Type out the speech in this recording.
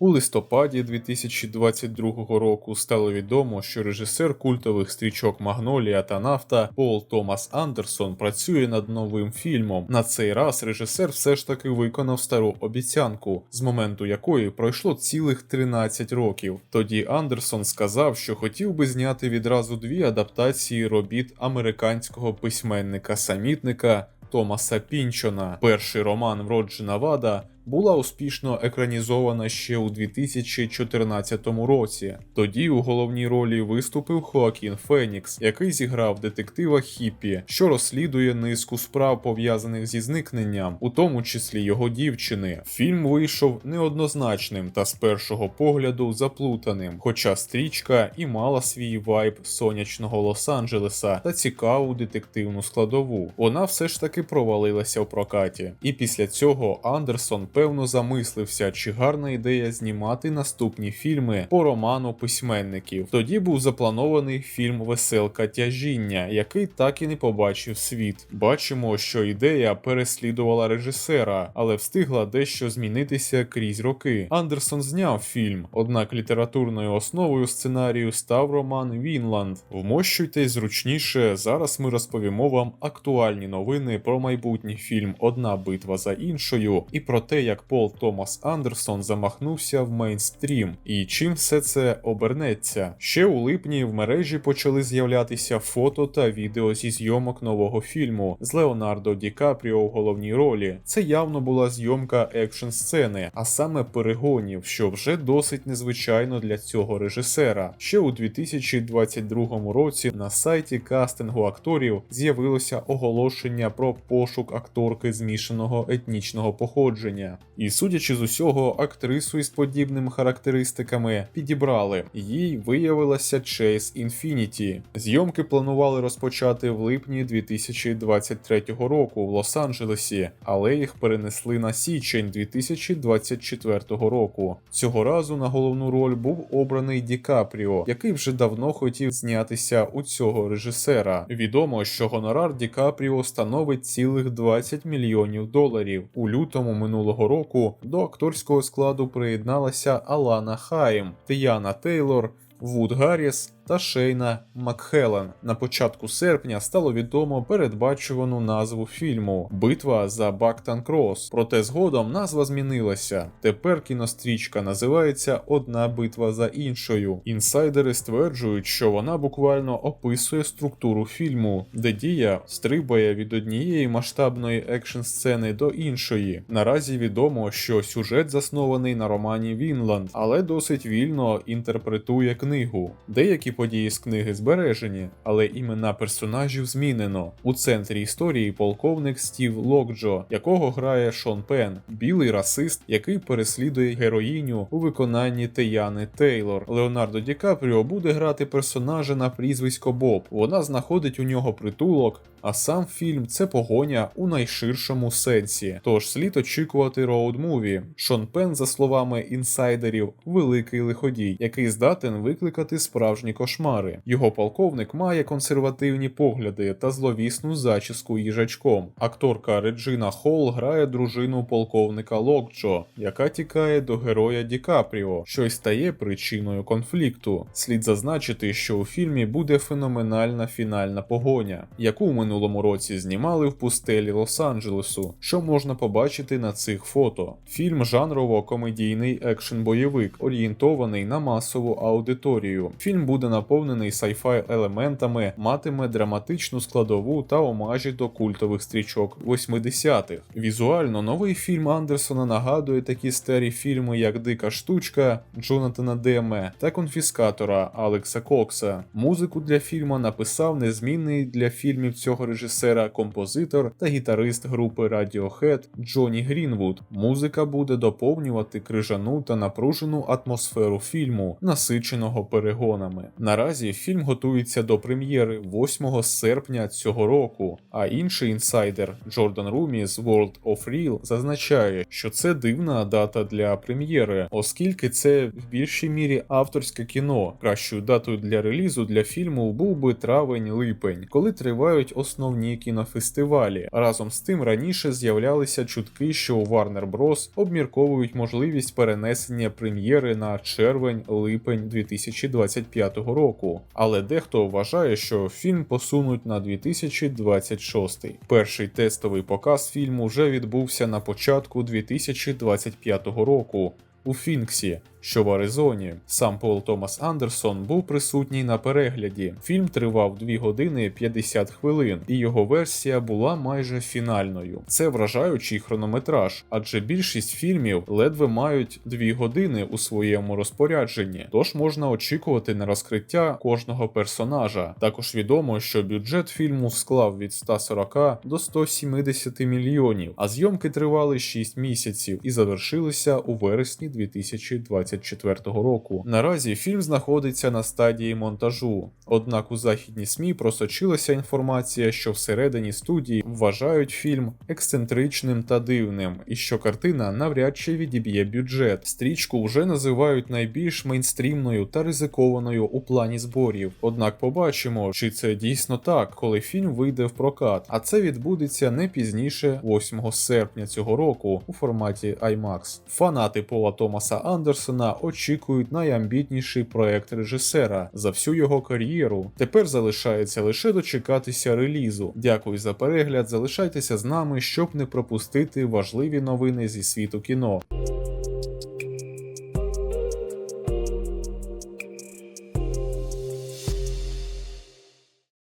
У листопаді 2022 року стало відомо, що режисер культових стрічок Магнолія та Нафта Пол Томас Андерсон працює над новим фільмом. На цей раз режисер все ж таки виконав стару обіцянку, з моменту якої пройшло цілих 13 років. Тоді Андерсон сказав, що хотів би зняти відразу дві адаптації робіт американського письменника-самітника Томаса Пінчона. Перший роман Вроджена Вада була успішно екранізована ще у 2014 році. Тоді у головній ролі виступив Хоакін Фенікс, який зіграв детектива Хіппі, що розслідує низку справ пов'язаних зі зникненням, у тому числі його дівчини. Фільм вийшов неоднозначним та з першого погляду заплутаним, хоча стрічка і мала свій вайб сонячного Лос-Анджелеса та цікаву детективну складову. Вона все ж таки провалилася в прокаті, і після цього Андерсон певно замислився, чи гарна ідея знімати наступні фільми по роману письменників. Тоді був запланований фільм Веселка тяжіння, який так і не побачив світ. Бачимо, що ідея переслідувала режисера, але встигла дещо змінитися крізь роки. Андерсон зняв фільм, однак літературною основою сценарію став роман Вінланд. Вмощуйтесь зручніше. Зараз ми розповімо вам актуальні новини про майбутній фільм Одна битва за іншою і про те, як Пол Томас Андерсон замахнувся в мейнстрім і чим все це обернеться. Ще у липні в мережі почали з'являтися фото та відео зі зйомок нового фільму з Леонардо Ді Капріо в головній ролі. Це явно була зйомка екшн сцени, а саме перегонів, що вже досить незвичайно для цього режисера. Ще у 2022 році на сайті кастингу акторів з'явилося оголошення про пошук акторки змішаного етнічного походження. І судячи з усього, актрису із подібними характеристиками підібрали. Їй виявилася Чейз Інфініті. Зйомки планували розпочати в липні 2023 року в Лос-Анджелесі, але їх перенесли на січень 2024 року. Цього разу на головну роль був обраний Ді Капріо, який вже давно хотів знятися у цього режисера. Відомо, що гонорар Ді Капріо становить цілих 20 мільйонів доларів. У лютому минулого року до акторського складу приєдналася Алана Хайм, Тіяна Тейлор, Вуд Гарріс та Шейна Макхелен. На початку серпня стало відомо передбачувану назву фільму Битва за Бактан Крос. Проте згодом назва змінилася. Тепер кінострічка називається Одна битва за іншою. Інсайдери стверджують, що вона буквально описує структуру фільму, де дія стрибає від однієї масштабної екшн сцени до іншої. Наразі відомо, що сюжет заснований на романі Вінланд, але досить вільно інтерпретує книгу. Деякі події з книги збережені, але імена персонажів змінено. У центрі історії полковник Стів Локджо, якого грає Шон Пен, білий расист, який переслідує героїню у виконанні Теяни Тейлор. Леонардо Ді Капріо буде грати персонажа на прізвисько Боб. Вона знаходить у нього притулок. А сам фільм це погоня у найширшому сенсі. Тож слід очікувати роуд-муві. Шон Пен, за словами інсайдерів, великий лиходій, який здатен викликати справжні кошмари. Його полковник має консервативні погляди та зловісну зачіску їжачком. Акторка Реджина Холл грає дружину полковника Локджо, яка тікає до героя Ді Капріо, що й стає причиною конфлікту. Слід зазначити, що у фільмі буде феноменальна фінальна погоня, яку ми минулому році знімали в пустелі Лос-Анджелесу, що можна побачити на цих фото. Фільм жанрово-комедійний екшен-бойовик, орієнтований на масову аудиторію. Фільм буде наповнений сайфай елементами, матиме драматичну складову та омажі до культових стрічок 80-х. Візуально новий фільм Андерсона нагадує такі старі фільми, як Дика штучка Джонатана Деме та конфіскатора Алекса Кокса. Музику для фільму написав незмінний для фільмів цього режисера, композитор та гітарист групи Radiohead Джоні Грінвуд. Музика буде доповнювати крижану та напружену атмосферу фільму, насиченого перегонами. Наразі фільм готується до прем'єри 8 серпня цього року. А інший інсайдер Джордан Румі з World of Real зазначає, що це дивна дата для прем'єри, оскільки це в більшій мірі авторське кіно. Кращою датою для релізу для фільму був би травень-липень, коли тривають основні кінофестивалі. Разом з тим раніше з'являлися чутки, що у Warner Bros. обмірковують можливість перенесення прем'єри на червень-липень 2025 року. Але дехто вважає, що фільм посунуть на 2026. Перший тестовий показ фільму вже відбувся на початку 2025 року у Фінксі, що в Аризоні. Сам Пол Томас Андерсон був присутній на перегляді. Фільм тривав 2 години 50 хвилин, і його версія була майже фінальною. Це вражаючий хронометраж, адже більшість фільмів ледве мають 2 години у своєму розпорядженні, тож можна очікувати на розкриття кожного персонажа. Також відомо, що бюджет фільму склав від 140 до 170 мільйонів, а зйомки тривали 6 місяців і завершилися у вересні 2024 року. Наразі фільм знаходиться на стадії монтажу, однак у західні СМІ просочилася інформація, що всередині студії вважають фільм ексцентричним та дивним, і що картина навряд чи відіб'є бюджет. Стрічку вже називають найбільш мейнстрімною та ризикованою у плані зборів. Однак побачимо, чи це дійсно так, коли фільм вийде в прокат, а це відбудеться не пізніше 8 серпня цього року у форматі IMAX. Фанати Пола Томаса Андерсона очікують найамбітніший проект режисера за всю його кар'єру. Тепер залишається лише дочекатися релізу. Дякую за перегляд. Залишайтеся з нами, щоб не пропустити важливі новини зі світу кіно.